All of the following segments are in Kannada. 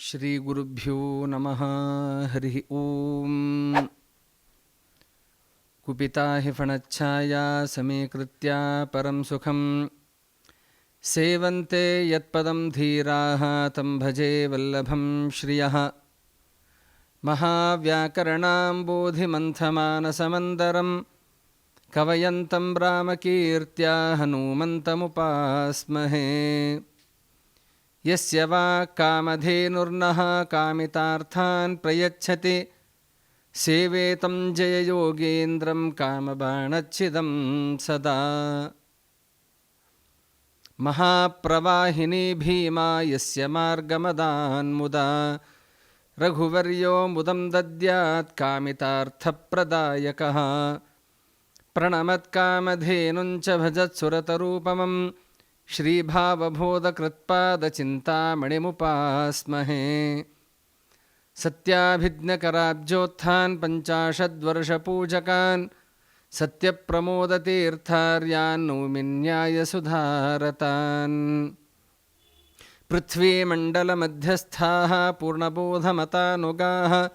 श्रीगुरुभ्यो नमः हरिः ॐ कुपिता हि फणच्छाया समीकृत्या परं सुखं सेवन्ते यत्पदं धीराः तं भजे वल्लभं श्रियः। महाव्याकरणाम्बोधिमन्थमानसमन्दरं कवयन्तं रामकीर्त्या हनूमन्तमुपास्महे यस्य वा कामधेनुर्नः कामितार्थान् प्रयच्छति सेवेतं जययोगेन्द्रं कामबाणच्छिदं सदा। महाप्रवाहिनी भीमा यस्य मार्गमदान्मुदा रघुवर्यो मुदं दद्यात् कामितार्थप्रदायकः। प्रणमत्कामधेनुञ्च भजत्सुरतरूपमं श्रीभावबोधकृत्पादचिन्तामणिमुपास्महे। सत्याभिज्ञकराब्जोत्थान् पञ्चाशद्वर्षपूजकान् सत्यप्रमोदतीर्थार्यान्नौमिन्यायसुधारतान् पृथ्वीमण्डलमध्यस्थाः पूर्णबोधमतानुगाः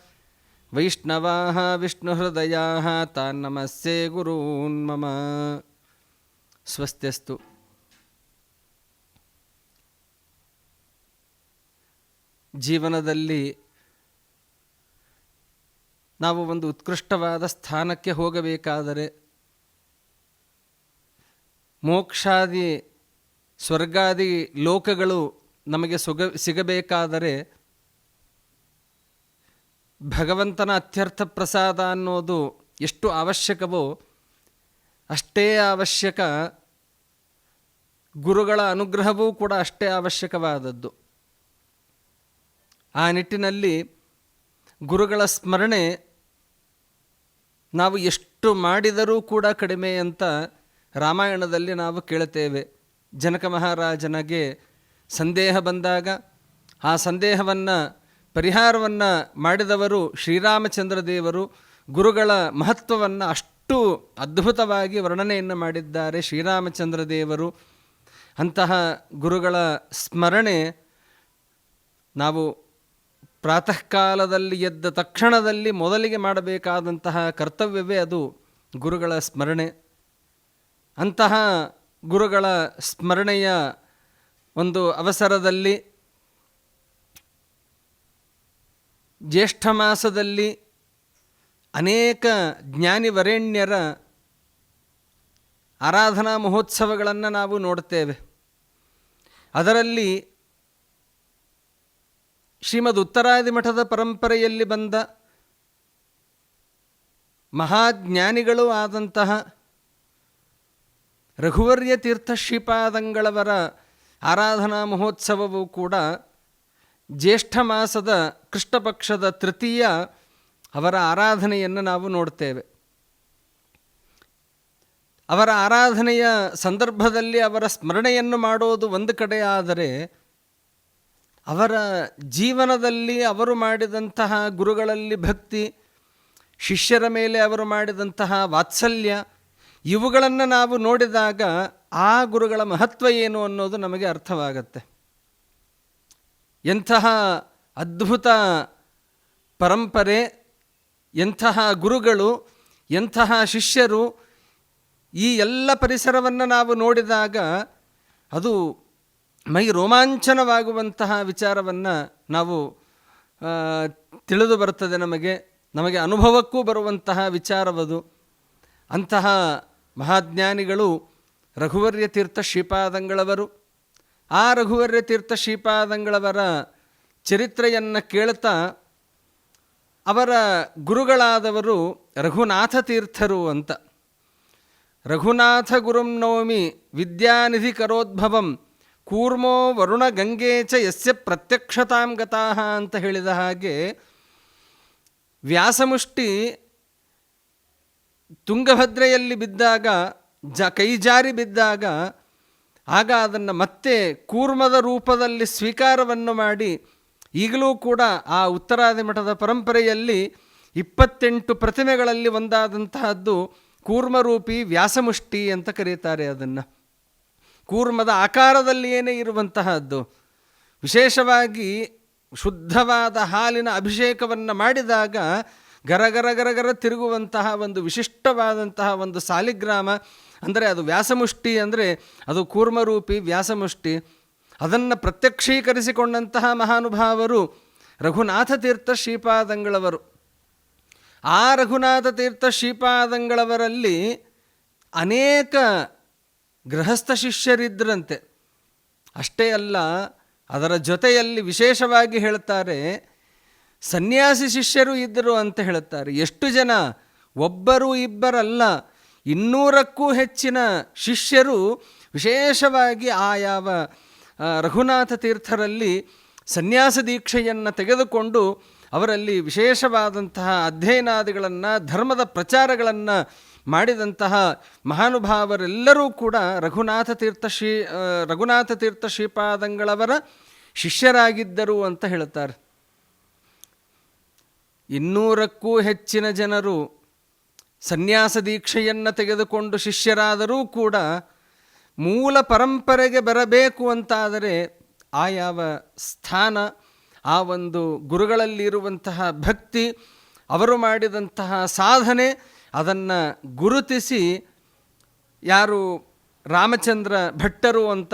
वैष्णवाः विष्णुहृदयाः तान् नमस्ये गुरून् मम। स्वस्त्यस्तु। ಜೀವನದಲ್ಲಿ ನಾವು ಒಂದು ಉತ್ಕೃಷ್ಟವಾದ ಸ್ಥಾನಕ್ಕೆ ಹೋಗಬೇಕಾದರೆ ಮೋಕ್ಷಾದಿ, ಸ್ವರ್ಗಾದಿ ಲೋಕಗಳು ನಮಗೆ ಸುಗ, ಸಿಗಬೇಕಾದರೆ ಭಗವಂತನ ಅತ್ಯರ್ಥ ಪ್ರಸಾದ ಅನ್ನೋದು ಎಷ್ಟು ಅವಶ್ಯಕವೋ ಅಷ್ಟೇ ಅವಶ್ಯಕ. ಗುರುಗಳ ಅನುಗ್ರಹವೂ ಕೂಡ ಅಷ್ಟೇ ಅವಶ್ಯಕವಾದದ್ದು. ಆ ನಿಟ್ಟಿನಲ್ಲಿ ಗುರುಗಳ ಸ್ಮರಣೆ ನಾವು ಎಷ್ಟು ಮಾಡಿದರೂ ಕೂಡ ಕಡಿಮೆ ಅಂತ ರಾಮಾಯಣದಲ್ಲಿ ನಾವು ಕೇಳುತ್ತೇವೆ. ಜನಕ ಮಹಾರಾಜನಿಗೆ ಸಂದೇಹ ಬಂದಾಗ ಆ ಸಂದೇಹವನ್ನು, ಪರಿಹಾರವನ್ನು ಮಾಡಿದವರು ಶ್ರೀರಾಮಚಂದ್ರ ದೇವರು. ಗುರುಗಳ ಮಹತ್ವವನ್ನು ಅಷ್ಟು ಅದ್ಭುತವಾಗಿ ವರ್ಣನೆಯನ್ನು ಮಾಡಿದ್ದಾರೆ ಶ್ರೀರಾಮಚಂದ್ರ ದೇವರು. ಅಂತಹ ಗುರುಗಳ ಸ್ಮರಣೆ ನಾವು ಪ್ರಾತಃ ಕಾಲದಲ್ಲಿ ಎದ್ದ ತಕ್ಷಣದಲ್ಲಿ ಮೊದಲಿಗೆ ಮಾಡಬೇಕಾದಂತಹ ಕರ್ತವ್ಯವೇ ಅದು ಗುರುಗಳ ಸ್ಮರಣೆ. ಅಂತಹ ಗುರುಗಳ ಸ್ಮರಣೆಯ ಒಂದು ಅವಸರದಲ್ಲಿ, ಜ್ಯೇಷ್ಠ ಮಾಸದಲ್ಲಿ ಅನೇಕ ಜ್ಞಾನಿವರೇಣ್ಯರ ಆರಾಧನಾ ಮಹೋತ್ಸವಗಳನ್ನು ನಾವು ನೋಡ್ತೇವೆ. ಅದರಲ್ಲಿ ಶ್ರೀಮದ್ ಉತ್ತರಾದಿ ಮಠದ ಪರಂಪರೆಯಲ್ಲಿ ಬಂದ ಮಹಾಜ್ಞಾನಿಗಳು ಆದಂತಹ ರಘುವರ್ಯ ತೀರ್ಥ ಶ್ರೀಪಾದಂಗಳವರ ಆರಾಧನಾ ಮಹೋತ್ಸವವು ಕೂಡ ಜ್ಯೇಷ್ಠ ಮಾಸದ ಕೃಷ್ಣಪಕ್ಷದ ತೃತೀಯ ಅವರ ಆರಾಧನೆಯನ್ನು ನಾವು ನೋಡ್ತೇವೆ. ಅವರ ಆರಾಧನೆಯ ಸಂದರ್ಭದಲ್ಲಿ ಅವರ ಸ್ಮರಣೆಯನ್ನು ಮಾಡೋದು ಒಂದು ಕಡೆ, ಆದರೆ ಅವರ ಜೀವನದಲ್ಲಿ ಅವರು ಮಾಡಿದಂತಹ ಗುರುಗಳಲ್ಲಿ ಭಕ್ತಿ, ಶಿಷ್ಯರ ಮೇಲೆ ಅವರು ಮಾಡಿದಂತಹ ವಾತ್ಸಲ್ಯ, ಇವುಗಳನ್ನು ನಾವು ನೋಡಿದಾಗ ಆ ಗುರುಗಳ ಮಹತ್ವ ಏನು ಅನ್ನೋದು ನಮಗೆ ಅರ್ಥವಾಗತ್ತೆ. ಎಂತಹ ಅದ್ಭುತ ಪರಂಪರೆ, ಎಂತಹ ಗುರುಗಳು, ಎಂತಹ ಶಿಷ್ಯರು ಈ ಎಲ್ಲ ಪರಿಸರವನ್ನು ನಾವು ನೋಡಿದಾಗ ಅದು ಮೈ ರೋಮಾಂಚನವಾಗುವಂತಹ ವಿಚಾರವನ್ನು ನಾವು ತಿಳಿದು ಬರುತ್ತದೆ ನಮಗೆ. ನಮಗೆ ಅನುಭವಕ್ಕೂ ಬರುವಂತಹ ವಿಚಾರವದು. ಅಂತಹ ಮಹಾಜ್ಞಾನಿಗಳು ರಘುವರ್ಯ ತೀರ್ಥ ಶ್ರೀಪಾದಂಗಳವರು. ಆ ರಘುವರ್ಯ ತೀರ್ಥ ಶ್ರೀಪಾದಂಗಳವರ ಚರಿತ್ರೆಯನ್ನು ಕೇಳ್ತಾ ಅವರ ಗುರುಗಳಾದವರು ರಘುನಾಥ ತೀರ್ಥರು ಅಂತ. ರಘುನಾಥ ಗುರುಂ ನವಮಿ ವಿದ್ಯಾನಿಧಿ ಕರೋದ್ಭವಂ ಕೂರ್ಮೋ ವರುಣ ಗಂಗೆ ಚ ಯಸ್ಯ ಪ್ರತ್ಯಕ್ಷತಾಂ ಗತಾಹ ಅಂತ ಹೇಳಿದ ಹಾಗೆ ವ್ಯಾಸಮುಷ್ಟಿ ತುಂಗಭದ್ರೆಯಲ್ಲಿ ಬಿದ್ದಾಗ, ಜ ಕೈಜಾರಿ ಬಿದ್ದಾಗ, ಆಗ ಅದನ್ನು ಮತ್ತೆ ಕೂರ್ಮದ ರೂಪದಲ್ಲಿ ಸ್ವೀಕಾರವನ್ನು ಮಾಡಿ ಈಗಲೂ ಕೂಡ ಆ ಉತ್ತರಾದಿ ಮಠದ ಪರಂಪರೆಯಲ್ಲಿ ಇಪ್ಪತ್ತೆಂಟು ಪ್ರತಿಮೆಗಳಲ್ಲಿ ಒಂದಾದಂತಹದ್ದು ಕೂರ್ಮರೂಪಿ ವ್ಯಾಸಮುಷ್ಟಿ ಅಂತ ಕರೀತಾರೆ ಅದನ್ನು. ಕೂರ್ಮದ ಆಕಾರದಲ್ಲಿಯೇ ಇರುವಂತಹದ್ದು. ವಿಶೇಷವಾಗಿ ಶುದ್ಧವಾದ ಹಾಲಿನ ಅಭಿಷೇಕವನ್ನು ಮಾಡಿದಾಗ ಗರಗರ ಗರಗರ ತಿರುಗುವಂತಹ ಒಂದು ವಿಶಿಷ್ಟವಾದಂತಹ ಒಂದು ಸಾಲಿಗ್ರಾಮ, ಅಂದರೆ ಅದು ವ್ಯಾಸಮುಷ್ಟಿ ಅಂದರೆ ಅದು ಕೂರ್ಮರೂಪಿ ವ್ಯಾಸಮುಷ್ಟಿ. ಅದನ್ನು ಪ್ರತ್ಯಕ್ಷೀಕರಿಸಿಕೊಂಡಂತಹ ಮಹಾನುಭಾವರು ರಘುನಾಥ ತೀರ್ಥ ಶ್ರೀಪಾದಂಗಳವರು. ಆ ರಘುನಾಥ ತೀರ್ಥ ಶ್ರೀಪಾದಂಗಳವರಲ್ಲಿ ಅನೇಕ ಗೃಹಸ್ಥ ಶಿಷ್ಯರಿದ್ದರಂತೆ ಅಷ್ಟೇ ಅಲ್ಲ, ಅದರ ಜೊತೆಯಲ್ಲಿ ವಿಶೇಷವಾಗಿ ಹೇಳ್ತಾರೆ, ಸನ್ಯಾಸಿ ಶಿಷ್ಯರು ಇದ್ದರು ಅಂತ ಹೇಳುತ್ತಾರೆ ಎಷ್ಟು ಜನ? ಒಬ್ಬರು ಇಬ್ಬರಲ್ಲ. ಇನ್ನೂರಕ್ಕೂ ಹೆಚ್ಚಿನ ಶಿಷ್ಯರು ವಿಶೇಷವಾಗಿ ಆ ಯಾವ ರಘುನಾಥ ತೀರ್ಥರಲ್ಲಿ ಸನ್ಯಾಸ ದೀಕ್ಷೆಯನ್ನು ತೆಗೆದುಕೊಂಡು ಅವರಲ್ಲಿ ವಿಶೇಷವಾದಂತಹ ಅಧ್ಯಯನಾದಿಗಳನ್ನು, ಧರ್ಮದ ಪ್ರಚಾರಗಳನ್ನು ಮಾಡಿದಂತಹ ಮಹಾನುಭಾವರೆಲ್ಲರೂ ಕೂಡ ರಘುನಾಥ ತೀರ್ಥ ಶ್ರೀ ರಘುನಾಥ ತೀರ್ಥ ಶ್ರೀಪಾದಂಗಳವರ ಶಿಷ್ಯರಾಗಿದ್ದರು ಅಂತ ಹೇಳುತ್ತಾರೆ. ಇನ್ನೂರಕ್ಕೂ ಹೆಚ್ಚಿನ ಜನರು ಸನ್ಯಾಸ ದೀಕ್ಷೆಯನ್ನು ತೆಗೆದುಕೊಂಡು ಶಿಷ್ಯರಾದರೂ ಕೂಡ ಮೂಲ ಪರಂಪರೆಗೆ ಬರಬೇಕು ಅಂತಾದರೆ ಆ ಯಾವ ಸ್ಥಾನ ಆ ಒಂದು ಗುರುಗಳಲ್ಲಿರುವಂತಹ ಭಕ್ತಿ, ಅವರು ಮಾಡಿದಂತಹ ಸಾಧನೆ, ಅದನ್ನು ಗುರುತಿಸಿ ಯಾರು ರಾಮಚಂದ್ರ ಭಟ್ಟರು ಅಂತ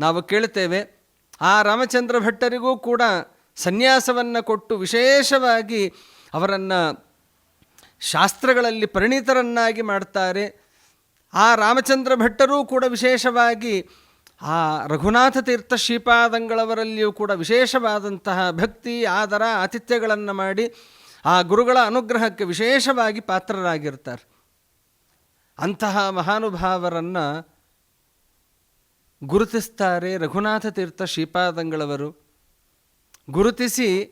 ನಾವು ಕೇಳ್ತೇವೆ ಆ ರಾಮಚಂದ್ರ ಭಟ್ಟರಿಗೂ ಕೂಡ ಸನ್ಯಾಸವನ್ನು ಕೊಟ್ಟು ವಿಶೇಷವಾಗಿ ಅವರನ್ನು ಶಾಸ್ತ್ರಗಳಲ್ಲಿ ಪರಿಣಿತರನ್ನಾಗಿ ಮಾಡ್ತಾರೆ. ಆ ರಾಮಚಂದ್ರ ಭಟ್ಟರೂ ಕೂಡ ವಿಶೇಷವಾಗಿ ಆ ರಘುನಾಥ ತೀರ್ಥ ಶ್ರೀಪಾದಂಗಳವರಲ್ಲಿಯೂ ಕೂಡ ವಿಶೇಷವಾದಂತಹ ಭಕ್ತಿ, ಆದರ, ಆತಿಥ್ಯಗಳನ್ನು ಮಾಡಿ ಆ ಗುರುಗಳ ಅನುಗ್ರಹಕ್ಕೆ ವಿಶೇಷವಾಗಿ ಪಾತ್ರರಾಗಿರ್ತಾರೆ. ಅಂತಹ ಮಹಾನುಭಾವರನ್ನು ಗುರುತಿಸ್ತಾರೆ ರಘುನಾಥ ತೀರ್ಥ ಶ್ರೀಪಾದಂಗಳವರು. ಗುರುತಿಸಿ,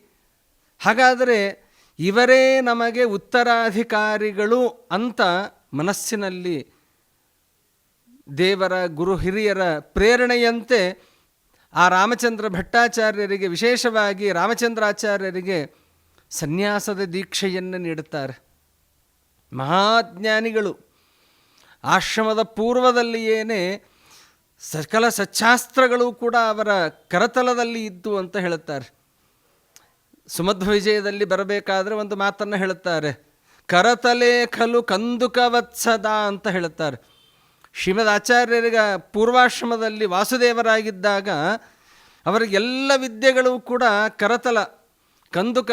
ಹಾಗಾದರೆ ಇವರೇ ನಮಗೆ ಉತ್ತರಾಧಿಕಾರಿಗಳು ಅಂತ ಮನಸ್ಸಿನಲ್ಲಿ ದೇವರ ಗುರು ಹಿರಿಯರ ಪ್ರೇರಣೆಯಂತೆ ಆ ರಾಮಚಂದ್ರ ಭಟ್ಟಾಚಾರ್ಯರಿಗೆ ವಿಶೇಷವಾಗಿ ರಾಮಚಂದ್ರಾಚಾರ್ಯರಿಗೆ ಸನ್ಯಾಸದ ದೀಕ್ಷೆಯನ್ನು ನೀಡುತ್ತಾರೆ. ಮಹಾಜ್ಞಾನಿಗಳು ಆಶ್ರಮದ ಪೂರ್ವದಲ್ಲಿಯೇನೆ ಸಕಲ ಸಚ್ಚಾಸ್ತ್ರಗಳು ಕೂಡ ಅವರ ಕರತಲದಲ್ಲಿ ಇದ್ದು ಅಂತ ಹೇಳುತ್ತಾರೆ. ಸುಮಧ್ವ ವಿಜಯದಲ್ಲಿ ಬರಬೇಕಾದ್ರೆ ಒಂದು ಮಾತನ್ನು ಹೇಳುತ್ತಾರೆ. ಕರತಲೆ ಖಲು ಕಂದುಕವತ್ಸದ ಅಂತ ಹೇಳುತ್ತಾರೆ. ಶ್ರೀಮದ್ ಆಚಾರ್ಯರಿಗ ಪೂರ್ವಾಶ್ರಮದಲ್ಲಿ ವಾಸುದೇವರಾಗಿದ್ದಾಗ ಅವರಿಗೆಲ್ಲ ವಿದ್ಯೆಗಳು ಕೂಡ ಕರತಲ. ಕಂದುಕ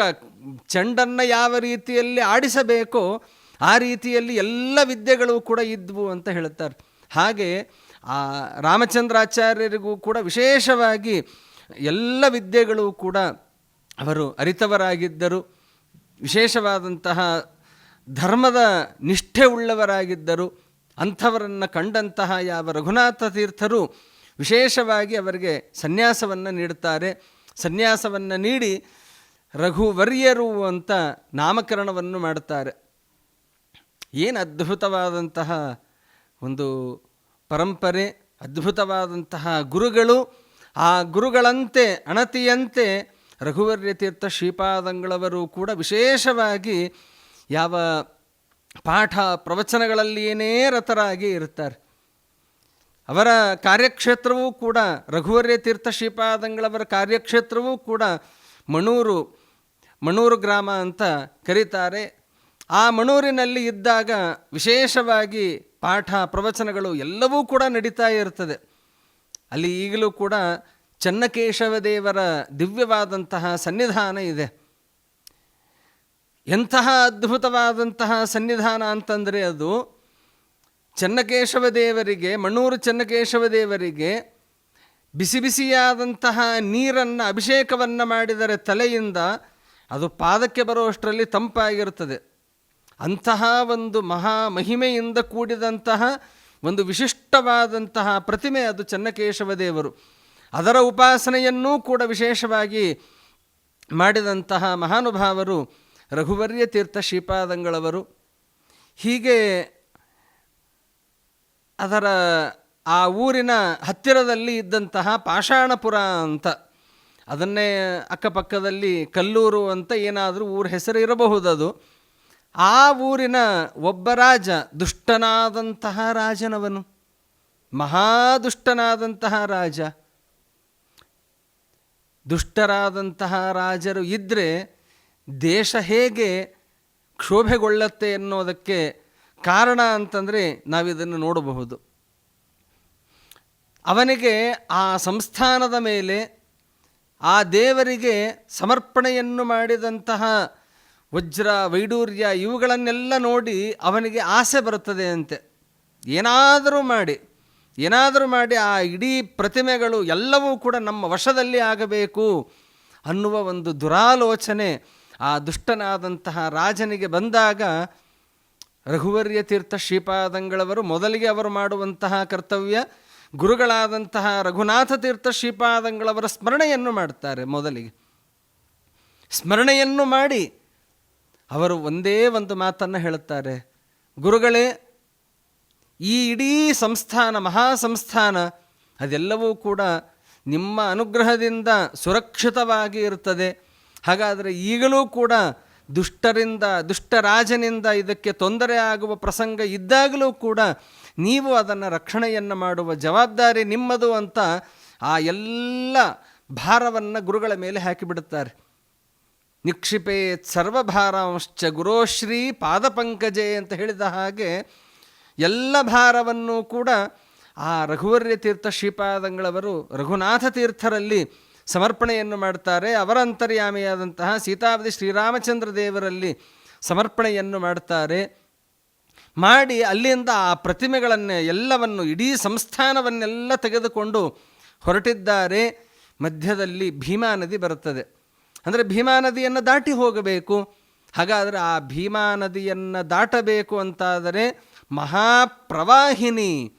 ಚೆಂಡನ್ನು ಯಾವ ರೀತಿಯಲ್ಲಿ ಆಡಿಸಬೇಕೋ ಆ ರೀತಿಯಲ್ಲಿ ಎಲ್ಲ ವಿದ್ಯೆಗಳು ಕೂಡ ಇದ್ವು ಅಂತ ಹೇಳ್ತಾರೆ. ಹಾಗೆ ಆ ರಾಮಚಂದ್ರಾಚಾರ್ಯರಿಗೂ ಕೂಡ ವಿಶೇಷವಾಗಿ ಎಲ್ಲ ವಿದ್ಯೆಗಳು ಕೂಡ ಅವರು ಅರಿತವರಾಗಿದ್ದರು. ವಿಶೇಷವಾದಂತಹ ಧರ್ಮದ ನಿಷ್ಠೆ ಉಳ್ಳವರಾಗಿದ್ದರು. ಅಂಥವರನ್ನು ಕಂಡಂತಹ ಯಾವ ರಘುನಾಥ ತೀರ್ಥರು ವಿಶೇಷವಾಗಿ ಅವರಿಗೆ ಸನ್ಯಾಸವನ್ನು ನೀಡುತ್ತಾರೆ. ಸನ್ಯಾಸವನ್ನು ನೀಡಿ ರಘುವರ್ಯರು ಅಂತ ನಾಮಕರಣವನ್ನು ಮಾಡುತ್ತಾರೆ. ಏನು ಅದ್ಭುತವಾದಂತಹ ಒಂದು ಪರಂಪರೆ, ಅದ್ಭುತವಾದಂತಹ ಗುರುಗಳು, ಆ ಗುರುಗಳಂತೆ, ಅಣತಿಯಂತೆ ರಘುವರ್ಯತೀರ್ಥ ಶ್ರೀಪಾದಂಗಳವರು ಕೂಡ ವಿಶೇಷವಾಗಿ ಯಾವ ಪಾಠ ಪ್ರವಚನಗಳಲ್ಲಿಯೇ ರತರಾಗಿ ಇರುತ್ತಾರೆ. ಅವರ ಕಾರ್ಯಕ್ಷೇತ್ರವೂ ಕೂಡ ರಘುವರ್ಯ ತೀರ್ಥ ಶ್ರೀಪಾದಂಗಳವರ ಕಾರ್ಯಕ್ಷೇತ್ರವೂ ಕೂಡ ಮಣೂರು ಮಣೂರು ಗ್ರಾಮ ಅಂತ ಕರೀತಾರೆ. ಆ ಮಣೂರಿನಲ್ಲಿ ಇದ್ದಾಗ ವಿಶೇಷವಾಗಿ ಪಾಠ ಪ್ರವಚನಗಳು ಎಲ್ಲವೂ ಕೂಡ ನಡೀತಾ ಇರ್ತದೆ. ಅಲ್ಲಿ ಈಗಲೂ ಕೂಡ ಚನ್ನಕೇಶವ ದೇವರ ದಿವ್ಯವಾದಂತಹ ಸನ್ನಿಧಾನ ಇದೆ. ಎಂತಹ ಅದ್ಭುತವಾದಂತಹ ಸನ್ನಿಧಾನ ಅಂತಂದರೆ ಅದು ಚನ್ನಕೇಶವ ದೇವರಿಗೆ, ಮಣ್ಣೂರು ಚನ್ನಕೇಶವ ದೇವರಿಗೆ ಬಿಸಿ ಬಿಸಿಯಾದಂತಹ ನೀರನ್ನು, ಅಭಿಷೇಕವನ್ನು ಮಾಡಿದರೆ ತಲೆಯಿಂದ ಅದು ಪಾದಕ್ಕೆ ಬರುವಷ್ಟರಲ್ಲಿ ತಂಪಾಗಿರುತ್ತದೆ. ಅಂತಹ ಒಂದು ಮಹಾ ಮಹಿಮೆಯಿಂದ ಕೂಡಿದಂತಹ ಒಂದು ವಿಶಿಷ್ಟವಾದಂತಹ ಪ್ರತಿಮೆ ಅದು ಚನ್ನಕೇಶವ ದೇವರು. ಅದರ ಉಪಾಸನೆಯನ್ನೂ ಕೂಡ ವಿಶೇಷವಾಗಿ ಮಾಡಿದಂತಹ ಮಹಾನುಭಾವರು ರಘುವರ್ಯ ತೀರ್ಥ ಶ್ರೀಪಾದಂಗಳವರು ಹೀಗೆ ಅದರ ಆ ಊರಿನ ಹತ್ತಿರದಲ್ಲಿ ಇದ್ದಂತಹ ಪಾಷಾಣಪುರ ಅಂತ, ಅದನ್ನೇ ಅಕ್ಕಪಕ್ಕದಲ್ಲಿ ಕಲ್ಲೂರು ಅಂತ ಏನಾದರೂ ಊರ ಹೆಸರು ಇರಬಹುದದು. ಆ ಊರಿನ ಒಬ್ಬ ರಾಜ, ದುಷ್ಟನಾದಂತಹ ರಾಜನವನು, ಮಹಾದುಷ್ಟನಾದಂತಹ ರಾಜ. ದುಷ್ಟರಾದಂತಹ ರಾಜರು ಇದ್ದರೆ ದೇಶ ಹೇಗೆ ಕ್ಷೋಭೆಗೊಳ್ಳತ್ತೆ ಎನ್ನುವುದಕ್ಕೆ ಕಾರಣ ಅಂತಂದರೆ ನಾವಿದನ್ನು ನೋಡಬಹುದು. ಅವನಿಗೆ ಆ ಸಂಸ್ಥಾನದ ಮೇಲೆ ಆ ದೇವರಿಗೆ ಸಮರ್ಪಣೆಯನ್ನು ಮಾಡಿದಂತಹ ವಜ್ರ, ವೈಡೂರ್ಯ ಇವುಗಳನ್ನೆಲ್ಲ ನೋಡಿ ಅವನಿಗೆ ಆಸೆ ಬರುತ್ತದೆ ಅಂತೆ. ಏನಾದರೂ ಮಾಡಿ ಏನಾದರೂ ಮಾಡಿ ಆ ಇಡೀ ಪ್ರತಿಮೆಗಳು ಎಲ್ಲವೂ ಕೂಡ ನಮ್ಮ ವಶದಲ್ಲಿ ಆಗಬೇಕು ಅನ್ನುವ ಒಂದು ದುರಾಲೋಚನೆ ಆ ದುಷ್ಟನಾದಂತಹ ರಾಜನಿಗೆ ಬಂದಾಗ ರಘುವರ್ಯ ತೀರ್ಥ ಶ್ರೀಪಾದಂಗಳವರು ಮೊದಲಿಗೆ ಅವರು ಮಾಡುವಂತಹ ಕರ್ತವ್ಯ, ಗುರುಗಳಾದಂತಹ ರಘುನಾಥ ತೀರ್ಥ ಶ್ರೀಪಾದಂಗಳವರ ಸ್ಮರಣೆಯನ್ನು ಮಾಡ್ತಾರೆ ಮೊದಲಿಗೆ. ಸ್ಮರಣೆಯನ್ನು ಮಾಡಿ ಅವರು ಒಂದೇ ಒಂದು ಮಾತನ್ನು ಹೇಳುತ್ತಾರೆ. ಗುರುಗಳೇ, ಈ ಇಡೀ ಸಂಸ್ಥಾನ ಮಹಾ ಸಂಸ್ಥಾನ ಅದೆಲ್ಲವೂ ಕೂಡ ನಿಮ್ಮ ಅನುಗ್ರಹದಿಂದ ಸುರಕ್ಷಿತವಾಗಿ ಇರುತ್ತದೆ. ಹಾಗಾದರೆ ಈಗಲೂ ಕೂಡ ದುಷ್ಟರಿಂದ, ದುಷ್ಟರಾಜನಿಂದ ಇದಕ್ಕೆ ತೊಂದರೆ ಆಗುವ ಪ್ರಸಂಗ ಇದ್ದಾಗಲೂ ಕೂಡ ನೀವು ಅದನ್ನು ರಕ್ಷಣೆಯನ್ನು ಮಾಡುವ ಜವಾಬ್ದಾರಿ ನಿಮ್ಮದು ಅಂತ ಆ ಎಲ್ಲ ಭಾರವನ್ನು ಗುರುಗಳ ಮೇಲೆ ಹಾಕಿಬಿಡುತ್ತಾರೆ. ನಿಕ್ಷಿಪೇತ್ ಸರ್ವಭಾರಾಂಶ್ಚ ಗುರೋಶ್ರೀ ಪಾದಪಂಕಜೆ ಅಂತ ಹೇಳಿದ ಹಾಗೆ ಎಲ್ಲ ಭಾರವನ್ನು ಕೂಡ ಆ ರಘುವರ್ಯ ತೀರ್ಥ ಶ್ರೀಪಾದಂಗಳವರು ರಘುನಾಥ ತೀರ್ಥರಲ್ಲಿ ಸಮರ್ಪಣೆಯನ್ನು ಮಾಡ್ತಾರೆ. ಅವರ ಅಂತರ್ಯಾಮಿಯಾದಂತಹ ಸೀತಾಪತಿ ಶ್ರೀರಾಮಚಂದ್ರ ದೇವರಲ್ಲಿ ಸಮರ್ಪಣೆಯನ್ನು ಮಾಡ್ತಾರೆ. ಮಾಡಿ ಅಲ್ಲಿಂದ ಆ ಪ್ರತಿಮೆಗಳನ್ನೇ ಎಲ್ಲವನ್ನು ಇಡೀ ಸಂಸ್ಥಾನವನ್ನೆಲ್ಲ ತೆಗೆದುಕೊಂಡು ಹೊರಟಿದ್ದಾರೆ. ಮಧ್ಯದಲ್ಲಿ ಭೀಮಾ ನದಿ ಬರುತ್ತದೆ. ಅಂದರೆ ಭೀಮಾ ನದಿಯನ್ನು ದಾಟಿ ಹೋಗಬೇಕು. ಹಾಗಾದರೆ ಆ ಭೀಮಾ ನದಿಯನ್ನು ದಾಟಬೇಕು ಅಂತಾದರೆ ಮಹಾಪ್ರವಾಹಿನಿ,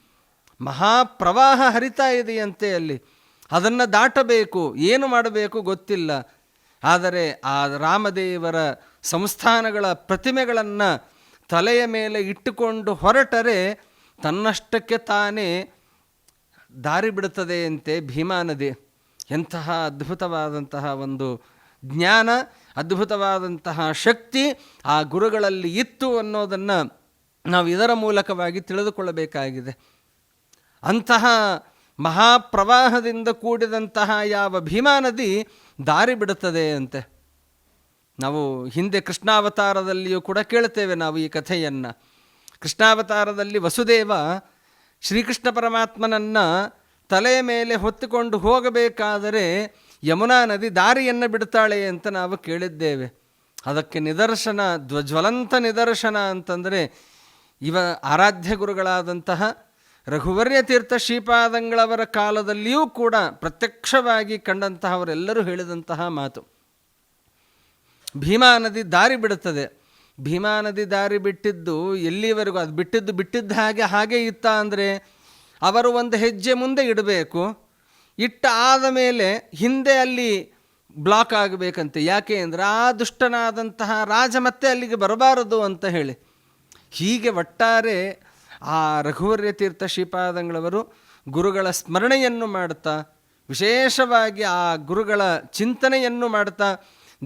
ಮಹಾಪ್ರವಾಹ ಹರಿತಾ ಇದೆಯಂತೆ ಅಲ್ಲಿ. ಅದನ್ನು ದಾಟಬೇಕು, ಏನು ಮಾಡಬೇಕು ಗೊತ್ತಿಲ್ಲ. ಆದರೆ ಆ ರಾಮದೇವರ ಸಂಸ್ಥಾನಗಳ ಪ್ರತಿಮೆಗಳನ್ನು ತಲೆಯ ಮೇಲೆ ಇಟ್ಟುಕೊಂಡು ಹೊರಟರೆ ತನ್ನಷ್ಟಕ್ಕೆ ತಾನೇ ದಾರಿ ಬಿಡುತ್ತದೆಯಂತೆ ಭೀಮಾ ನದಿ ಎಂತಹ ಅದ್ಭುತವಾದಂತಹ ಒಂದು ಜ್ಞಾನ, ಅದ್ಭುತವಾದಂತಹ ಶಕ್ತಿ ಆ ಗುರುಗಳಲ್ಲಿ ಇತ್ತು ಅನ್ನೋದನ್ನು ನಾವು ಇದರ ಮೂಲಕವಾಗಿ ತಿಳಿದುಕೊಳ್ಳಬೇಕಾಗಿದೆ. ಅಂತಹ ಮಹಾಪ್ರವಾಹದಿಂದ ಕೂಡಿದಂತಹ ಯಾವ ಭೀಮಾ ನದಿ ದಾರಿ ಬಿಡುತ್ತದೆ ಅಂತೆ. ನಾವು ಹಿಂದೆ ಕೃಷ್ಣಾವತಾರದಲ್ಲಿಯೂ ಕೂಡ ಕೇಳ್ತೇವೆ ನಾವು ಈ ಕಥೆಯನ್ನು. ಕೃಷ್ಣಾವತಾರದಲ್ಲಿ ವಸುದೇವ ಶ್ರೀಕೃಷ್ಣ ಪರಮಾತ್ಮನನ್ನು ತಲೆಯ ಮೇಲೆ ಹೊತ್ತುಕೊಂಡು ಹೋಗಬೇಕಾದರೆ ಯಮುನಾ ನದಿ ದಾರಿಯನ್ನು ಬಿಡ್ತಾಳೆ ಅಂತ ನಾವು ಕೇಳಿದ್ದೇವೆ. ಅದಕ್ಕೆ ನಿದರ್ಶನ, ಧ್ವಜ್ವಲಂತ ನಿದರ್ಶನ ಅಂತಂದರೆ ಇವ ಆರಾಧ್ಯ ಗುರುಗಳಾದಂತಹ ರಘುವರ್ಯ ತೀರ್ಥ ಶ್ರೀಪಾದಂಗಳವರ ಕಾಲದಲ್ಲಿಯೂ ಕೂಡ ಪ್ರತ್ಯಕ್ಷವಾಗಿ ಕಂಡಂತಹವರೆಲ್ಲರೂ ಹೇಳಿದಂತಹ ಮಾತು. ಭೀಮಾ ನದಿ ದಾರಿ ಬಿಡುತ್ತದೆ. ಭೀಮಾ ನದಿ ದಾರಿ ಬಿಟ್ಟಿದ್ದು ಎಲ್ಲಿವರೆಗೂ? ಅದು ಬಿಟ್ಟಿದ್ದು ಬಿಟ್ಟಿದ್ದ ಹಾಗೆ ಹಾಗೆ ಇತ್ತ ಅಂದರೆ ಅವರು ಒಂದು ಹೆಜ್ಜೆ ಮುಂದೆ ಇಡಬೇಕು. ಇಟ್ಟ ಆದ ಮೇಲೆ ಹಿಂದೆ ಅಲ್ಲಿ ಬ್ಲಾಕ್ ಆಗಬೇಕಂತೆ. ಯಾಕೆ ಅಂದರೆ ಆ ದುಷ್ಟನಾದಂತಹ ರಾಜ ಮತ್ತೆ ಅಲ್ಲಿಗೆ ಬರಬಾರದು ಅಂತ ಹೇಳಿ. ಹೀಗೆ ಒಟ್ಟಾರೆ ಆ ರಘುವರ್ಯ ತೀರ್ಥ ಶ್ರೀಪಾದಂಗಳವರು ಗುರುಗಳ ಸ್ಮರಣೆಯನ್ನು ಮಾಡ್ತಾ ವಿಶೇಷವಾಗಿ ಆ ಗುರುಗಳ ಚಿಂತನೆಯನ್ನು ಮಾಡ್ತಾ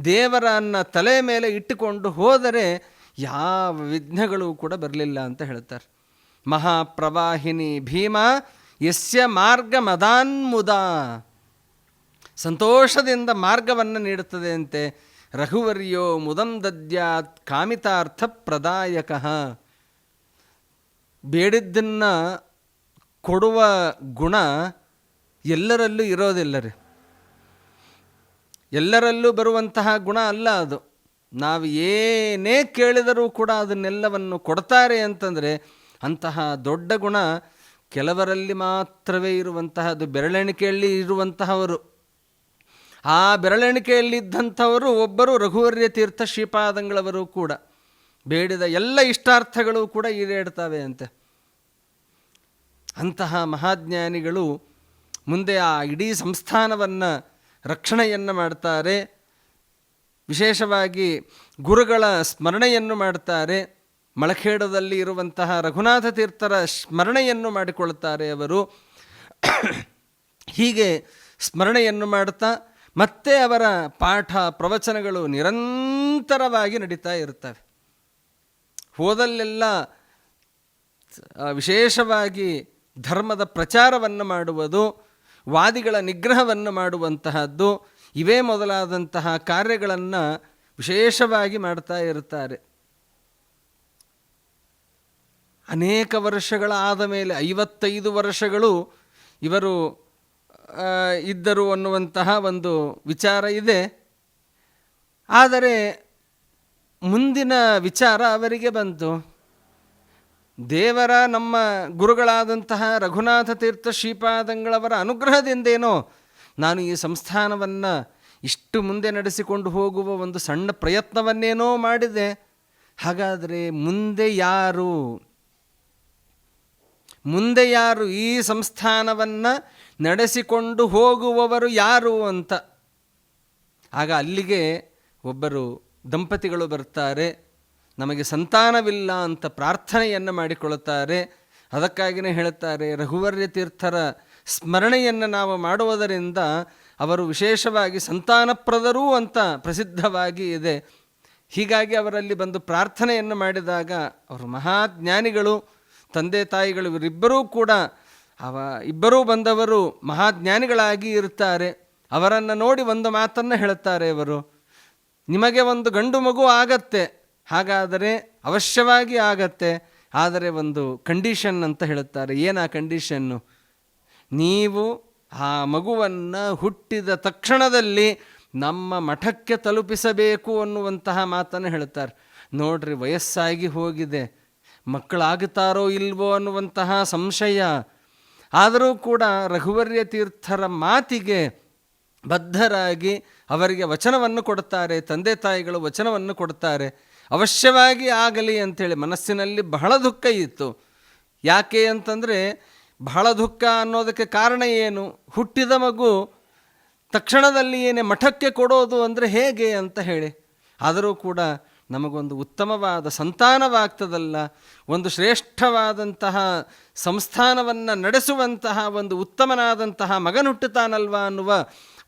ದೇವರನ್ನ ತಲೆ ಮೇಲೆ ಇಟ್ಟುಕೊಂಡು ಹೋದರೆ ಯಾವ ವಿಘ್ನಗಳು ಕೂಡ ಬರಲಿಲ್ಲ ಅಂತ ಹೇಳ್ತಾರೆ. ಮಹಾಪ್ರವಾಹಿನಿ ಭೀಮ, ಯಸ್ಯ ಮಾರ್ಗ ಮದಾನ್ಮುದ ಸಂತೋಷದಿಂದ ಮಾರ್ಗವನ್ನು ನೀಡುತ್ತದೆ ಅಂತೆ. ರಘುವರ್ಯೋ ಮುದಂ ದದ್ಯಾತ್ ಕಾಮಿತಾರ್ಥ ಪ್ರದಾಯಕ ಬೇಡಿದ್ದನ್ನು ಕೊಡುವ ಗುಣ ಎಲ್ಲರಲ್ಲೂ ಇರೋದಿಲ್ಲ ರೀ. ಎಲ್ಲರಲ್ಲೂ ಬರುವಂತಹ ಗುಣ ಅಲ್ಲ ಅದು. ನಾವು ಏನೇ ಕೇಳಿದರೂ ಕೂಡ ಅದನ್ನೆಲ್ಲವನ್ನು ಕೊಡ್ತಾರೆ ಅಂತಂದರೆ ಅಂತಹ ದೊಡ್ಡ ಗುಣ ಕೆಲವರಲ್ಲಿ ಮಾತ್ರವೇ ಇರುವಂತಹದ್ದು, ಬೆರಳೆಣಿಕೆಯಲ್ಲಿ ಇರುವಂತಹವರು. ಆ ಬೆರಳೆಣಿಕೆಯಲ್ಲಿದ್ದಂಥವರು ಒಬ್ಬರು ರಘುವರ್ಯ ತೀರ್ಥ ಶ್ರೀಪಾದಂಗಳವರು ಕೂಡ. ಬೇಡಿದ ಎಲ್ಲ ಇಷ್ಟಾರ್ಥಗಳು ಕೂಡ ಈಡೇಡ್ತವೆ ಅಂತೆ. ಅಂತಹ ಮಹಾಜ್ಞಾನಿಗಳು ಮುಂದೆ ಆ ಇಡೀ ಸಂಸ್ಥಾನವನ್ನು ರಕ್ಷಣೆಯನ್ನು ಮಾಡ್ತಾರೆ. ವಿಶೇಷವಾಗಿ ಗುರುಗಳ ಸ್ಮರಣೆಯನ್ನು ಮಾಡ್ತಾರೆ. ಮಳಖೇಡದಲ್ಲಿ ಇರುವಂತಹ ರಘುನಾಥ ತೀರ್ಥರ ಸ್ಮರಣೆಯನ್ನು ಮಾಡಿಕೊಳ್ಳುತ್ತಾರೆ ಅವರು. ಹೀಗೆ ಸ್ಮರಣೆಯನ್ನು ಮಾಡ್ತಾ ಮತ್ತೆ ಅವರ ಪಾಠ ಪ್ರವಚನಗಳು ನಿರಂತರವಾಗಿ ನಡೀತಾ ಇರ್ತವೆ. ಹೋದಲ್ಲೆಲ್ಲ ವಿಶೇಷವಾಗಿ ಧರ್ಮದ ಪ್ರಚಾರವನ್ನು ಮಾಡುವುದು, ವಾದಿಗಳ ನಿಗ್ರಹವನ್ನು ಮಾಡುವಂತಹದ್ದು, ಇವೇ ಮೊದಲಾದಂತಹ ಕಾರ್ಯಗಳನ್ನು ವಿಶೇಷವಾಗಿ ಮಾಡ್ತಾ ಇರ್ತಾರೆ ಅನೇಕ ವರ್ಷಗಳ ಆದ ಮೇಲೆ, ಐವತ್ತೈದು ವರ್ಷಗಳು ಇವರು ಇದ್ದರು ಅನ್ನುವಂತಹ ಒಂದು ವಿಚಾರ ಇದೆ. ಆದರೆ ಮುಂದಿನ ವಿಚಾರ ಅವರಿಗೆ ಬಂತು. ದೇವರ ನಮ್ಮ ಗುರುಗಳಾದಂತಹ ರಘುನಾಥ ತೀರ್ಥ ಶ್ರೀಪಾದಂಗಳವರ ಅನುಗ್ರಹದಿಂದೇನೋ ನಾನು ಈ ಸಂಸ್ಥಾನವನ್ನು ಇಷ್ಟು ಮುಂದೆ ನಡೆಸಿಕೊಂಡು ಹೋಗುವ ಒಂದು ಸಣ್ಣ ಪ್ರಯತ್ನವನ್ನೇನೋ ಮಾಡಿದೆ. ಹಾಗಾದರೆ ಮುಂದೆ ಯಾರು? ಮುಂದೆ ಯಾರು ಈ ಸಂಸ್ಥಾನವನ್ನು ನಡೆಸಿಕೊಂಡು ಹೋಗುವವರು ಯಾರು ಅಂತ? ಆಗ ಅಲ್ಲಿಗೆ ಒಬ್ಬರು ದಂಪತಿಗಳು ಬರ್ತಾರೆ, ನಮಗೆ ಸಂತಾನವಿಲ್ಲ ಅಂತ ಪ್ರಾರ್ಥನೆಯನ್ನು ಮಾಡಿಕೊಳ್ಳುತ್ತಾರೆ. ಅದಕ್ಕಾಗಿಯೇ ಹೇಳುತ್ತಾರೆ, ರಘುವರ್ಯ ತೀರ್ಥರ ಸ್ಮರಣೆಯನ್ನು ನಾವು ಮಾಡುವುದರಿಂದ ಅವರು ವಿಶೇಷವಾಗಿ ಸಂತಾನಪ್ರದರು ಅಂತ ಪ್ರಸಿದ್ಧವಾಗಿ ಇದೆ. ಹೀಗಾಗಿ ಅವರಲ್ಲಿ ಬಂದು ಪ್ರಾರ್ಥನೆಯನ್ನು ಮಾಡಿದಾಗ ಅವರು ಮಹಾಜ್ಞಾನಿಗಳು, ತಂದೆ ತಾಯಿಗಳು ಇವರಿಬ್ಬರೂ ಕೂಡ, ಅವ ಇಬ್ಬರೂ ಬಂದವರು ಮಹಾಜ್ಞಾನಿಗಳಾಗಿ ಇರುತ್ತಾರೆ. ಅವರನ್ನು ನೋಡಿ ಒಂದು ಮಾತನ್ನು ಹೇಳುತ್ತಾರೆ ಅವರು ನಿಮಗೆ ಒಂದು ಗಂಡು ಮಗು ಆಗತ್ತೆ, ಹಾಗಾದರೆ ಅವಶ್ಯವಾಗಿ ಆಗತ್ತೆ, ಆದರೆ ಒಂದು ಕಂಡೀಷನ್ ಅಂತ ಹೇಳುತ್ತಾರೆ. ಏನು ಆ ಕಂಡೀಷನ್ನು ನೀವು ಆ ಮಗುವನ್ನು ಹುಟ್ಟಿದ ತಕ್ಷಣದಲ್ಲಿ ನಮ್ಮ ಮಠಕ್ಕೆ ತಲುಪಿಸಬೇಕು ಅನ್ನುವಂತಹ ಮಾತನ್ನು ಹೇಳುತ್ತಾರೆ. ನೋಡ್ರಿ, ವಯಸ್ಸಾಗಿ ಹೋಗಿದೆ, ಮಕ್ಕಳಾಗುತ್ತಾರೋ ಇಲ್ವೋ ಅನ್ನುವಂತಹ ಸಂಶಯ. ಆದರೂ ಕೂಡ ರಘುವರ್ಯ ತೀರ್ಥರ ಮಾತಿಗೆ ಬದ್ಧರಾಗಿ ಅವರಿಗೆ ವಚನವನ್ನು ಕೊಡುತ್ತಾರೆ, ತಂದೆ ತಾಯಿಗಳು ವಚನವನ್ನು ಕೊಡುತ್ತಾರೆ. ಅವಶ್ಯವಾಗಿ ಆಗಲಿ ಅಂಥೇಳಿ ಮನಸ್ಸಿನಲ್ಲಿ ಬಹಳ ದುಃಖ ಇತ್ತು. ಯಾಕೆ ಅಂತಂದರೆ ಬಹಳ ದುಃಖ ಅನ್ನೋದಕ್ಕೆ ಕಾರಣ ಏನು? ಹುಟ್ಟಿದ ಮಗು ತಕ್ಷಣದಲ್ಲಿ ಏನೇ ಮಠಕ್ಕೆ ಕೊಡೋದು ಅಂದರೆ ಹೇಗೆ ಅಂತ ಹೇಳಿ. ಆದರೂ ಕೂಡ ನಮಗೊಂದು ಉತ್ತಮವಾದ ಸಂತಾನವಾಗ್ತದಲ್ಲ, ಒಂದು ಶ್ರೇಷ್ಠವಾದಂತಹ ಸಂಸ್ಥಾನವನ್ನು ನಡೆಸುವಂತಹ ಒಂದು ಉತ್ತಮನಾದಂತಹ ಮಗನುಟ್ಟುತ್ತಾನಲ್ವ ಅನ್ನುವ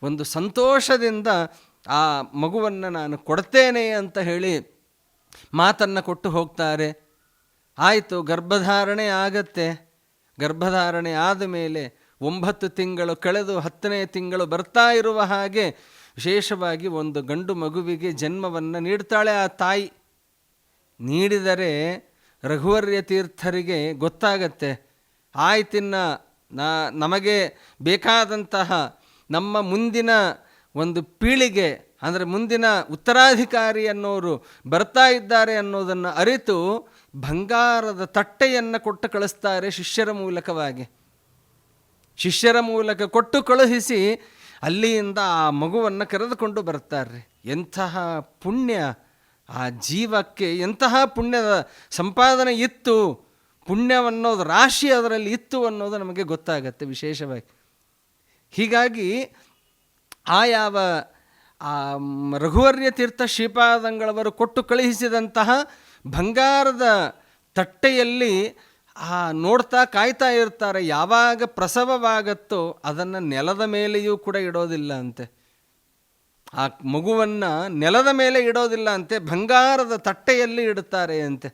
ಒಂದು ಸಂತೋಷದಿಂದ ಆ ಮಗುವನ್ನು ನಾನು ಕೊಡ್ತೇನೆ ಅಂತ ಹೇಳಿ ಮಾತನ್ನು ಕೊಟ್ಟು ಹೋಗ್ತಾರೆ. ಆಯಿತು, ಗರ್ಭಧಾರಣೆ ಆಗತ್ತೆ. ಗರ್ಭಧಾರಣೆ ಆದ ಮೇಲೆ ಒಂಬತ್ತು ತಿಂಗಳು ಕಳೆದು ಹತ್ತನೇ ತಿಂಗಳು ಬರ್ತಾ ಇರುವ ಹಾಗೆ ವಿಶೇಷವಾಗಿ ಒಂದು ಗಂಡು ಮಗುವಿಗೆ ಜನ್ಮವನ್ನು ನೀಡ್ತಾಳೆ ಆ ತಾಯಿ. ನೀಡಿದರೆ ರಘುವರ್ಯ ತೀರ್ಥರಿಗೆ ಗೊತ್ತಾಗತ್ತೆ. ಆಯ್ತಿನ್ನ ನಮಗೆ ಬೇಕಾದಂತಹ ನಮ್ಮ ಮುಂದಿನ ಒಂದು ಪೀಳಿಗೆ, ಅಂದರೆ ಮುಂದಿನ ಉತ್ತರಾಧಿಕಾರಿ ಅನ್ನೋರು ಬರ್ತಾ ಇದ್ದಾರೆ ಅನ್ನೋದನ್ನು ಅರಿತು ಬಂಗಾರದ ತಟ್ಟೆಯನ್ನು ಕೊಟ್ಟು ಕಳಿಸ್ತಾರೆ ಶಿಷ್ಯರ ಮೂಲಕವಾಗಿ. ಶಿಷ್ಯರ ಮೂಲಕ ಕೊಟ್ಟು ಕಳುಹಿಸಿ ಅಲ್ಲಿಯಿಂದ ಆ ಮಗುವನ್ನು ಕರೆದುಕೊಂಡು ಬರ್ತಾರೆ ಎಂತಹ ಪುಣ್ಯ, ಆ ಜೀವಕ್ಕೆ ಎಂತಹ ಪುಣ್ಯದ ಸಂಪಾದನೆ ಇತ್ತು ಪುಣ್ಯವನ್ನೋದು ರಾಶಿ ಅದರಲ್ಲಿ ಇತ್ತು ಅನ್ನೋದು ನಮಗೆ ಗೊತ್ತಾಗತ್ತೆ ವಿಶೇಷವಾಗಿ. ಹೀಗಾಗಿ ಆ ಯಾವ ರಘುವರ್ಯ ತೀರ್ಥ ಶ್ರೀಪಾದಂಗಳವರು ಕೊಟ್ಟು ಕಳುಹಿಸಿದಂತಹ ಬಂಗಾರದ ತಟ್ಟೆಯಲ್ಲಿ, ಆ, ನೋಡ್ತಾ ಕಾಯ್ತಾ ಇರ್ತಾರೆ, ಯಾವಾಗ ಪ್ರಸವವಾಗತ್ತೋ ಅದನ್ನು ನೆಲದ ಮೇಲೆಯೂ ಕೂಡ ಇಡೋದಿಲ್ಲ ಅಂತೆ ಆ ಮಗುವನ್ನು ನೆಲದ ಮೇಲೆ ಇಡೋದಿಲ್ಲ ಅಂತೆ ಬಂಗಾರದ ತಟ್ಟೆಯಲ್ಲಿ ಇಡುತ್ತಾರೆ ಅಂತೆ.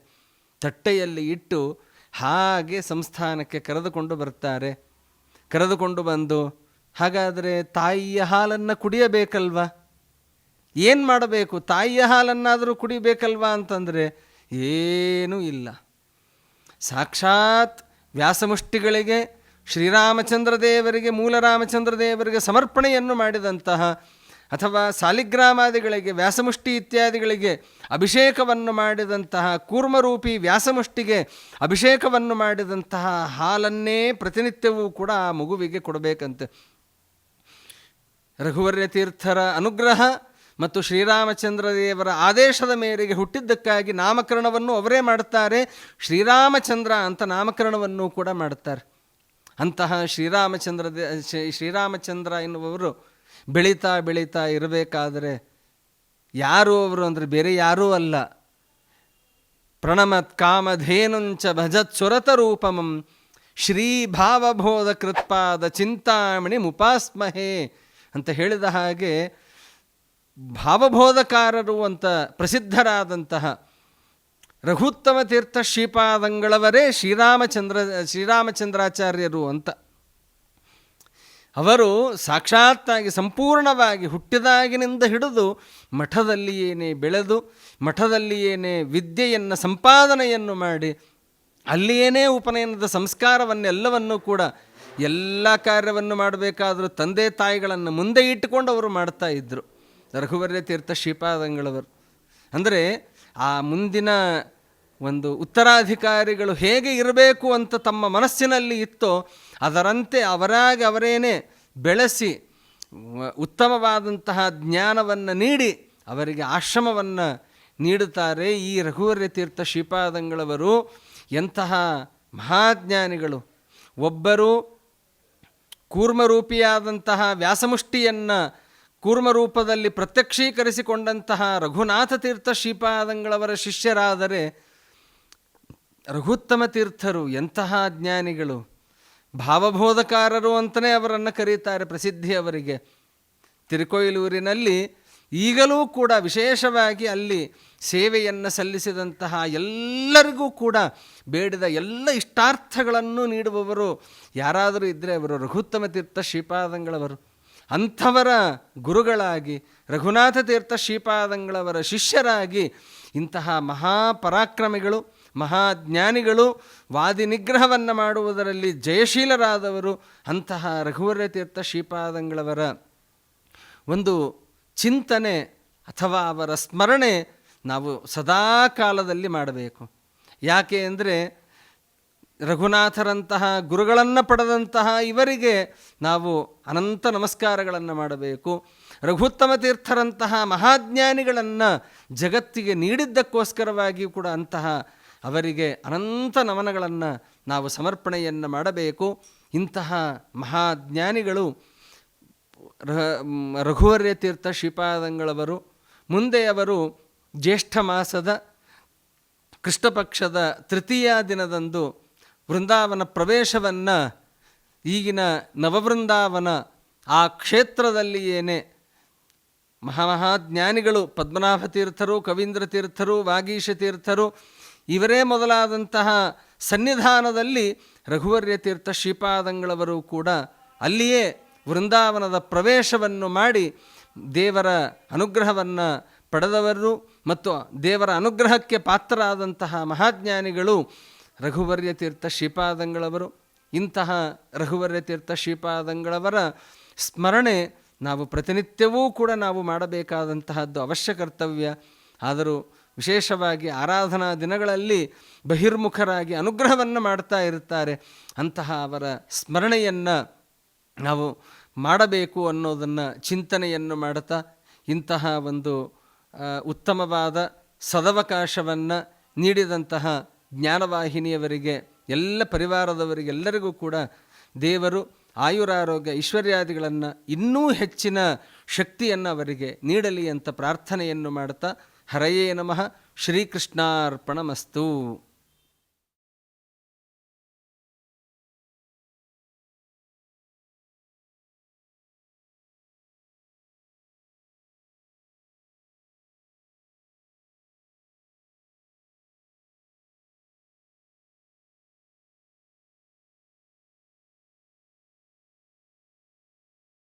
ತಟ್ಟೆಯಲ್ಲಿ ಇಟ್ಟು ಹಾಗೆ ಸಂಸ್ಥಾನಕ್ಕೆ ಕರೆದುಕೊಂಡು ಬರ್ತಾರೆ. ಕರೆದುಕೊಂಡು ಬಂದು ಹಾಗಾದರೆ ತಾಯಿಯ ಹಾಲನ್ನು ಕುಡಿಯಬೇಕಲ್ವಾ? ಏನು ಮಾಡಬೇಕು? ತಾಯಿಯ ಹಾಲನ್ನಾದರೂ ಕುಡಿಬೇಕಲ್ವಾ ಅಂತಂದರೆ ಏನೂ ಇಲ್ಲ. ಸಾಕ್ಷಾತ್ ವ್ಯಾಸಮುಷ್ಟಿಗಳಿಗೆ, ಶ್ರೀರಾಮಚಂದ್ರ ದೇವರಿಗೆ ಮೂಲ ರಾಮಚಂದ್ರ ದೇವರಿಗೆ ಸಮರ್ಪಣೆಯನ್ನು ಮಾಡಿದಂತಹ ಅಥವಾ ಸಾಲಿಗ್ರಾಮಾದಿಗಳಿಗೆ, ವ್ಯಾಸಮುಷ್ಟಿ ಇತ್ಯಾದಿಗಳಿಗೆ ಅಭಿಷೇಕವನ್ನು ಮಾಡಿದಂತಹ ಕೂರ್ಮರೂಪಿ ವ್ಯಾಸಮುಷ್ಟಿಗೆ ಅಭಿಷೇಕವನ್ನು ಮಾಡಿದಂತಹ ಹಾಲನ್ನೇ ಪ್ರತಿನಿತ್ಯವೂ ಕೂಡ ಆ ಮಗುವಿಗೆ ಕೊಡಬೇಕಂತೆ. ರಘುವರ್ಯ ತೀರ್ಥರ ಅನುಗ್ರಹ ಮತ್ತು ಶ್ರೀರಾಮಚಂದ್ರ ದೇವರ ಆದೇಶದ ಮೇರೆಗೆ ಹುಟ್ಟಿದ್ದಕ್ಕಾಗಿ ನಾಮಕರಣವನ್ನು ಅವರೇ ಮಾಡುತ್ತಾರೆ. ಶ್ರೀರಾಮಚಂದ್ರ ಅಂತ ನಾಮಕರಣವನ್ನು ಕೂಡ ಮಾಡುತ್ತಾರೆ. ಅಂತಹ ಶ್ರೀರಾಮಚಂದ್ರ ಶ್ರೀರಾಮಚಂದ್ರ ಎನ್ನುವವರು ಬೆಳೀತಾ ಬೆಳೀತಾ ಇರಬೇಕಾದರೆ ಯಾರು ಅವರು ಅಂದರೆ ಬೇರೆ ಯಾರೂ ಅಲ್ಲ. ಪ್ರಣಮತ್ ಕಾಮಧೇನುಂಚ ಭಜತ್ ಸುರತ ರೂಪಮಂ ಶ್ರೀ ಭಾವಬೋಧ ಕೃತ್ಪಾದ ಚಿಂತಾಮಣಿ ಮುಪಾಸ್ಮಹೇ ಅಂತ ಹೇಳಿದ ಹಾಗೆ ಭಾವಬೋಧಕಾರರು ಅಂತ ಪ್ರಸಿದ್ಧರಾದಂತಹ ರಘುತ್ತಮ ತೀರ್ಥ ಶ್ರೀಪಾದಂಗಳವರೇ ಶ್ರೀರಾಮಚಂದ್ರ, ಶ್ರೀರಾಮಚಂದ್ರಾಚಾರ್ಯರು ಅಂತ. ಅವರು ಸಾಕ್ಷಾತ್ತಾಗಿ ಸಂಪೂರ್ಣವಾಗಿ ಹುಟ್ಟಿದಾಗಿನಿಂದ ಹಿಡಿದು ಮಠದಲ್ಲಿಯೇನೇ ಬೆಳೆದು, ಮಠದಲ್ಲಿಯೇನೇ ವಿದ್ಯೆಯನ್ನು ಸಂಪಾದನೆಯನ್ನು ಮಾಡಿ, ಅಲ್ಲಿಯೇನೇ ಉಪನಯನದ ಸಂಸ್ಕಾರವನ್ನೆಲ್ಲವನ್ನೂ ಕೂಡ ಎಲ್ಲ ಕಾರ್ಯವನ್ನು ಮಾಡಬೇಕಾದರೂ ತಂದೆ ತಾಯಿಗಳನ್ನು ಮುಂದೆ ಇಟ್ಟುಕೊಂಡು ಅವರು ಮಾಡ್ತಾ ಇದ್ದರು ರಘುವರ್ಯ ತೀರ್ಥ ಶ್ರೀಪಾದಂಗಳವರು. ಅಂದರೆ ಆ ಮುಂದಿನ ಒಂದು ಉತ್ತರಾಧಿಕಾರಿಗಳು ಹೇಗೆ ಇರಬೇಕು ಅಂತ ತಮ್ಮ ಮನಸ್ಸಿನಲ್ಲಿ ಇತ್ತೋ, ಅದರಂತೆ ಅವರಾಗಿ ಅವರೇನೇ ಬೆಳೆಸಿ ಉತ್ತಮವಾದಂತಹ ಜ್ಞಾನವನ್ನು ನೀಡಿ ಅವರಿಗೆ ಆಶ್ರಮವನ್ನು ನೀಡುತ್ತಾರೆ ಈ ರಘುವರ್ಯ ತೀರ್ಥ ಶ್ರೀಪಾದಂಗಳವರು. ಎಂತಹ ಮಹಾಜ್ಞಾನಿಗಳು. ಒಬ್ಬರು ಕೂರ್ಮರೂಪಿಯಾದಂತಹ ವ್ಯಾಸಮುಷ್ಟಿಯನ್ನು ಕೂರ್ಮರೂಪದಲ್ಲಿ ಪ್ರತ್ಯಕ್ಷೀಕರಿಸಿಕೊಂಡಂತಹ ರಘುನಾಥ ತೀರ್ಥ ಶ್ರೀಪಾದಂಗಳವರ ಶಿಷ್ಯರಾದರೆ ರಘುತ್ತಮ ತೀರ್ಥರು ಎಂತಹ ಜ್ಞಾನಿಗಳು? ಭಾವಬೋಧಕಾರರು ಅಂತಲೇ ಅವರನ್ನು ಕರೀತಾರೆ ಪ್ರಸಿದ್ಧಿ ಅವರಿಗೆ. ತಿರುಕೊಯಿಲೂರಿನಲ್ಲಿ ಈಗಲೂ ಕೂಡ ವಿಶೇಷವಾಗಿ ಅಲ್ಲಿ ಸೇವೆಯನ್ನು ಸಲ್ಲಿಸಿದಂತಹ ಎಲ್ಲರಿಗೂ ಕೂಡ ಬೇಡಿದ ಎಲ್ಲ ಇಷ್ಟಾರ್ಥಗಳನ್ನು ನೀಡುವವರು ಯಾರಾದರೂ ಇದ್ದರೆ ಅವರು ರಘುತ್ತಮ ತೀರ್ಥ ಶ್ರೀಪಾದಂಗಳವರು. ಅಂಥವರ ಗುರುಗಳಾಗಿ, ರಘುನಾಥ ತೀರ್ಥ ಶ್ರೀಪಾದಂಗಳವರ ಶಿಷ್ಯರಾಗಿ ಇಂತಹ ಮಹಾಪರಾಕ್ರಮಿಗಳು, ಮಹಾಜ್ಞಾನಿಗಳು ವಾದಿ ನಿಗ್ರಹವನ್ನು ಮಾಡುವುದರಲ್ಲಿ ಜಯಶೀಲರಾದವರು ಅಂತಹ ರಘುವರ್ಯ ತೀರ್ಥ ಶ್ರೀಪಾದಂಗಳವರ ಒಂದು ಚಿಂತನೆ ಅಥವಾ ಅವರ ಸ್ಮರಣೆ ನಾವು ಸದಾ ಕಾಲದಲ್ಲಿ ಮಾಡಬೇಕು. ಯಾಕೆ ಅಂದರೆ ರಘುನಾಥರಂತಹ ಗುರುಗಳನ್ನು ಪಡೆದಂತಹ ಇವರಿಗೆ ನಾವು ಅನಂತ ನಮಸ್ಕಾರಗಳನ್ನು ಮಾಡಬೇಕು. ರಘುತ್ತಮ ತೀರ್ಥರಂತಹ ಮಹಾಜ್ಞಾನಿಗಳನ್ನು ಜಗತ್ತಿಗೆ ನೀಡಿದ್ದಕ್ಕೋಸ್ಕರವಾಗಿಯೂ ಕೂಡ ಅಂತಹ ಅವರಿಗೆ ಅನಂತ ನಮನಗಳನ್ನು ನಾವು ಸಮರ್ಪಣೆಯನ್ನು ಮಾಡಬೇಕು. ಇಂತಹ ಮಹಾಜ್ಞಾನಿಗಳು ರ- ಮ್, ರಘುವರ್ಯ ತೀರ್ಥ ಶ್ರೀಪಾದಂಗಳವರು ಮುಂದೆ ಅವರು ಜ್ಯೇಷ್ಠ ಮಾಸದ ಕೃಷ್ಣಪಕ್ಷದ ತೃತೀಯ ದಿನದಂದು ವೃಂದಾವನ ಪ್ರವೇಶವನ್ನು ಈಗಿನ ನವವೃಂದಾವನ ಆ ಕ್ಷೇತ್ರದಲ್ಲಿಯೇನೆ ಮಹಾಮಹಾಜ್ಞಾನಿಗಳು ಪದ್ಮನಾಭ ತೀರ್ಥರು ಕವೀಂದ್ರ ತೀರ್ಥರು ವಾಗೀಶ ತೀರ್ಥರು ಇವರೇ ಮೊದಲಾದಂತಹ ಸನ್ನಿಧಾನದಲ್ಲಿ ರಘುವರ್ಯ ತೀರ್ಥ ಶ್ರೀಪಾದಂಗಳವರು ಕೂಡ ಅಲ್ಲಿಯೇ ವೃಂದಾವನದ ಪ್ರವೇಶವನ್ನು ಮಾಡಿ ದೇವರ ಅನುಗ್ರಹವನ್ನು ಪಡೆದವರು ಮತ್ತು ದೇವರ ಅನುಗ್ರಹಕ್ಕೆ ಪಾತ್ರರಾದಂತಹ ಮಹಾಜ್ಞಾನಿಗಳು ರಘುವರ್ಯ ತೀರ್ಥ ಶ್ರೀಪಾದಂಗಳವರು. ಇಂತಹ ರಘುವರ್ಯ ತೀರ್ಥ ಶ್ರೀಪಾದಂಗಳವರ ಸ್ಮರಣೆ ನಾವು ಪ್ರತಿನಿತ್ಯವೂ ಕೂಡ ನಾವು ಮಾಡಬೇಕಾದಂತಹದ್ದು ಅವಶ್ಯ ಕರ್ತವ್ಯ. ಆದರೂ ವಿಶೇಷವಾಗಿ ಆರಾಧನಾ ದಿನಗಳಲ್ಲಿ ಬಹಿರ್ಮುಖರಾಗಿ ಅನುಗ್ರಹವನ್ನು ಮಾಡ್ತಾ ಇರುತ್ತಾರೆ. ಅಂತಹ ಅವರ ಸ್ಮರಣೆಯನ್ನು ನಾವು ಮಾಡಬೇಕು ಅನ್ನೋದನ್ನು ಚಿಂತನೆಯನ್ನು ಮಾಡುತ್ತಾ ಇಂತಹ ಒಂದು ಉತ್ತಮವಾದ ಸದವಕಾಶವನ್ನು ನೀಡಿದಂತಹ ಜ್ಞಾನವಾಹಿನಿಯವರಿಗೆ, ಎಲ್ಲ ಪರಿವಾರದವರಿಗೆಲ್ಲರಿಗೂ ಕೂಡ ದೇವರು ಆಯುರಾರೋಗ್ಯ ಐಶ್ವರ್ಯಾದಿಗಳನ್ನು ಇನ್ನೂ ಹೆಚ್ಚಿನ ಶಕ್ತಿಯನ್ನು ಅವರಿಗೆ ನೀಡಲಿ ಅಂತ ಪ್ರಾರ್ಥನೆಯನ್ನು ಮಾಡುತ್ತಾ ಹರಯೇ ನಮಃ. ಶ್ರೀಕೃಷ್ಣಾರ್ಪಣಮಸ್ತು.